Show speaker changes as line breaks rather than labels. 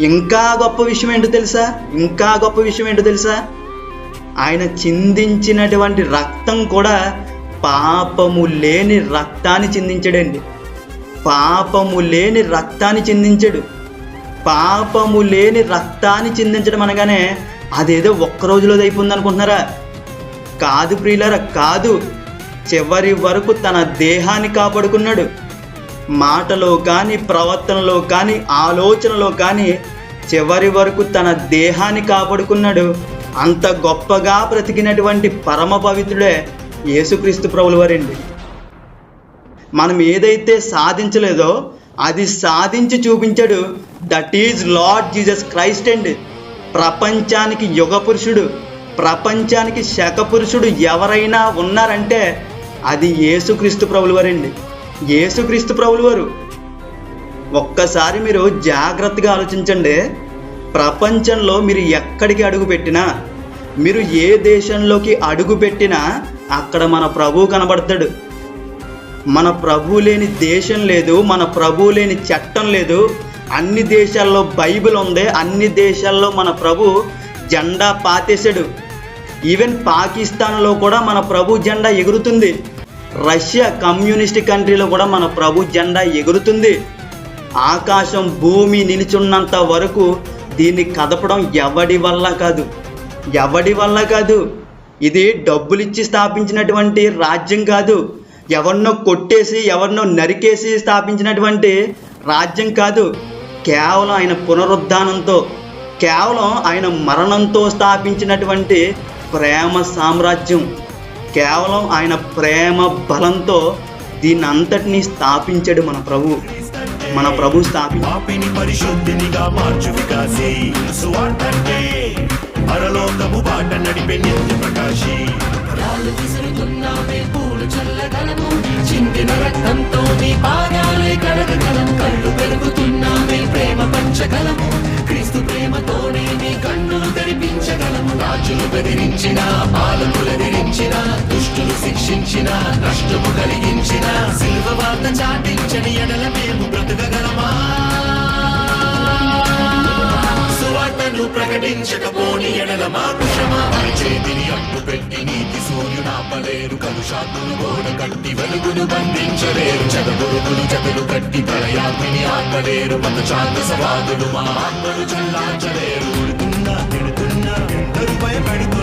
ఇంకా గొప్ప విషయం ఏంటో తెలుసా? ఇంకా గొప్ప విషయం ఏంటో తెలుసా? ఆయన చిందించినటువంటి రక్తం కూడా పాపము లేని రక్తాన్ని చిందించాడండి. పాపము లేని రక్తాన్ని చిందించాడు. పాపము లేని రక్తాన్ని చిందించడం అనగానే అదేదో ఒక్క రోజులో అయిపోయింది అనుకుంటున్నారా కాదు ప్రియులరా కాదు. చివరి వరకు తన దేహాన్ని కాపాడుకున్నాడు. మాటలో కానీ ప్రవర్తనలో కానీ ఆలోచనలో కానీ చివరి వరకు తన దేహాన్ని కాపాడుకున్నాడు. అంత గొప్పగా బ్రతికినటువంటి పరమ పవిత్రుడే యేసుక్రీస్తు ప్రభుల వారండి. మనం ఏదైతే సాధించలేదో అది సాధించి చూపించాడు. That is lord Jesus Christ అండి. ప్రపంచానికి యుగ పురుషుడు ప్రపంచానికి శక పురుషుడు ఎవరైనా ఉన్నారంటే అది యేసుక్రీస్తు ప్రభుల వారండి. యేసుక్రీస్తు ప్రభులు వారు. ఒక్కసారి మీరు జాగ్రత్తగా ఆలోచించండి. ప్రపంచంలో మీరు ఎక్కడికి అడుగు పెట్టినా మీరు ఏ దేశంలోకి అడుగు పెట్టినా అక్కడ మన ప్రభువు కనబడతాడు. మన ప్రభు లేని దేశం లేదు మన ప్రభు లేని చట్టం లేదు. అన్ని దేశాల్లో బైబిల్ ఉంది అన్ని దేశాల్లో మన ప్రభు జెండా పాతేశాడు. ఈవెన్ పాకిస్తాన్లో కూడా మన ప్రభు జెండా ఎగురుతుంది. రష్యా కమ్యూనిస్ట్ కంట్రీలో కూడా మన ప్రభు జెండా ఎగురుతుంది. ఆకాశం భూమి నిలిచున్నంత వరకు దీన్ని కదపడం ఎవడి వల్ల కాదు? ఎవడి వల్ల కాదు? ఇది డబ్బులిచ్చి స్థాపించినటువంటి రాజ్యం కాదు. ఎవరినో కొట్టేసి ఎవరినో నరికేసి స్థాపించినటువంటి రాజ్యం కాదు. కేవలం ఆయన పునరుద్ధానంతో కేవలం ఆయన మరణంతో స్థాపించినటువంటి ప్రేమ సామ్రాజ్యం. కేవలం ఆయన ప్రేమ బలంతో దీన్ని అంతటినీ స్థాపించాడు మన ప్రభు. మన ప్రభు స్థాపి
పాపిని పరిశుద్ధినిగా మార్చు వికాసి పరలోకము బాట నడిపే నిత్య ప్రకాశి.
రాళ్ళు విసురుతున్నామే పూలు చల్లగలము చిందిన రక్తంతో నీ పాదాలే కడగగలం. కళ్ళు పెరుగుతున్నామే ప్రేమ పంచగలము. క్రీస్తు ప్రేమతోనే నీ కన్నులు తెరిపించగలము. రాజులు బెదిరించిన పాలకులు సిల్వ చాటించని ఎడల మేము బ్రతకగలమా? సువార్తను ప్రకటించకపోని ఎడల మాకు క్షమ. చేతిని అడ్డు పెట్టి నీతి సూర్యుడాపలేరు కలుషాకులు గోడ కట్టి వెలుగును బంధించలేరు. చెదగొరుగులు చెదలు కట్టి ప్రళయాగ్ని ఆపలేరు మత చాంద సవాదులు మా ఆత్మలు చల్లార్చలేరు.
ఉడుతున్నా తిడుతున్నా ఎందరు భయపెడుతున్నా.